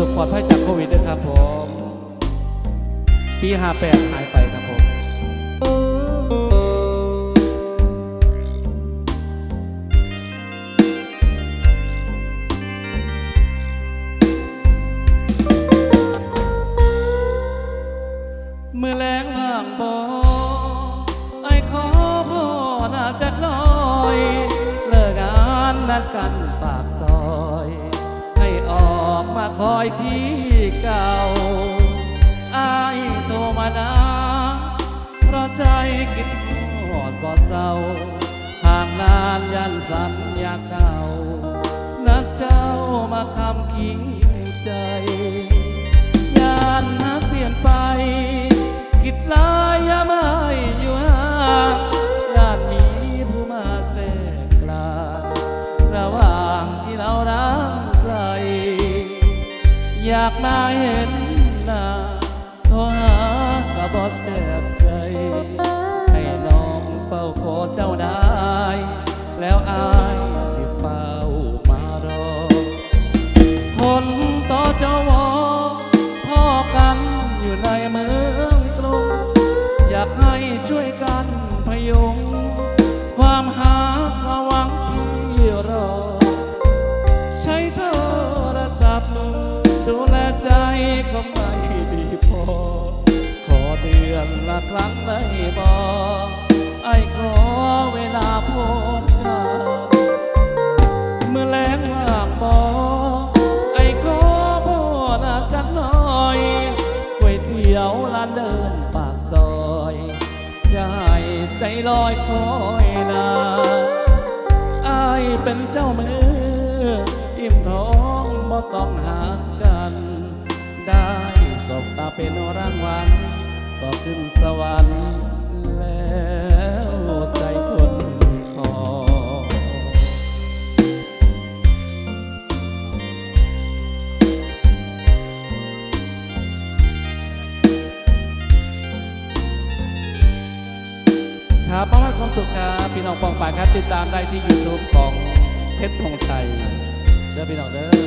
สุขปลอดภัยจากโควิดด้วยครับผม ปี58หายไปครับผมเมื่อแรงว่างบอไอ้ขอพ่อน่าจักหน่อย เลิกงานนัดกันปาก คอยที่เก่าอายโทรมานะเพราะใจคิดหอดบ่เศร้าห่างนานยันสัญญาเก่า นัดเจ้ามาคำคิงใจยานนักเปลี่ยนไปกิดลายยาม่อ อยากมาเห็นหน้าโทรหากระบอกแทบใจให้น้องเฝ้าขอเจ้าได้แล้วอายสิเฝ้ามารอคนต่อเจ้าวอพ่อกันอยู่ในเมืองกรุงอยากให้ช่วยกันพยุง ขอเดือนละครั้งได้บอไอ้ขอเวลาพดทาเมื่อแรงว่าบอไอ้ขอพ่อน่าจักหน่อยก๋วยเตี๋ยวร้านเดินปากซอยยาให้ใจลอยคอยนาไอายเป็นเจ้ามืออิ่มท้องบ่ต้องหา เป็นรางวัลก็ขึ้นสวรรค์แล้วใจคนขอครับประมาณความสุขครับพี่น้องปองป่าครับติดตามได้ที่ YouTube ของเพชรธงชัยเด้อพี่น้องเด้อ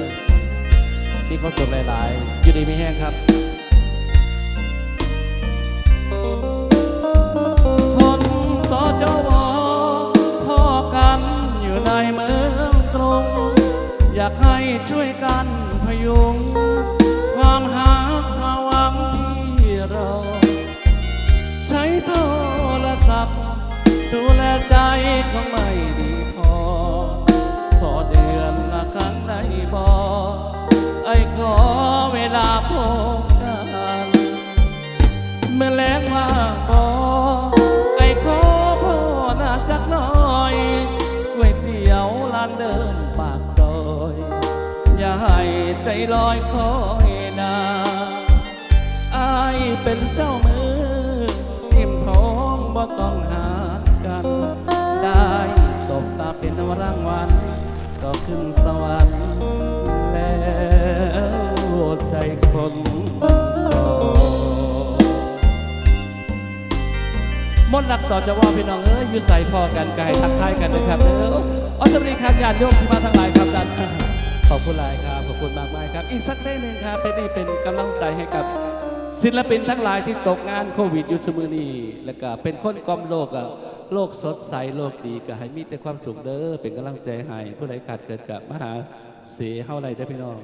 มีความสุขหลาย ๆ อยู่ดีไม่แห้งครับ ช่วยกันพยุง ความหาความหวังที่เรอใช้โทรศัพท์ ดูแลใจก็ไม่ดีพอขอเดือนละครั้งได้บอไอ้ขอเวลาพบกันเมื่อแลงว่า ใจลอยคอยนาอายเป็นเจ้ามืออิ่มท้องบ่ต้องหากัน ได้ตบตาเป็นรางวัลก็ขึ้นสวรรค์แล้วใจคนมนต์รักต่อจะว่าพี่น้องเอ้ยอยู่ใส่พอกันกายทักทายกันนะครับเด้อออสเตรเลียครับญาติโยมที่มาทั้งหลายครับดัน ขอบคุณหลายครับ ขอบคุณมากมากครับ อีกสักเพลงหนึ่งครับ เป็นนี่เป็นกำลังใจให้กับ ศิลปินทั้งหลายที่ตกงานโควิดอยู่เสมอนี้แล้วก็เป็นคนกอมโลกอะโลกสดใสโลกดีก็ให้มีแต่ความสุขเด้อเป็นกำลังใจให้ผู้ใดขาดเกิดกับมหาเสียเฮาไรได้อพี่น้อง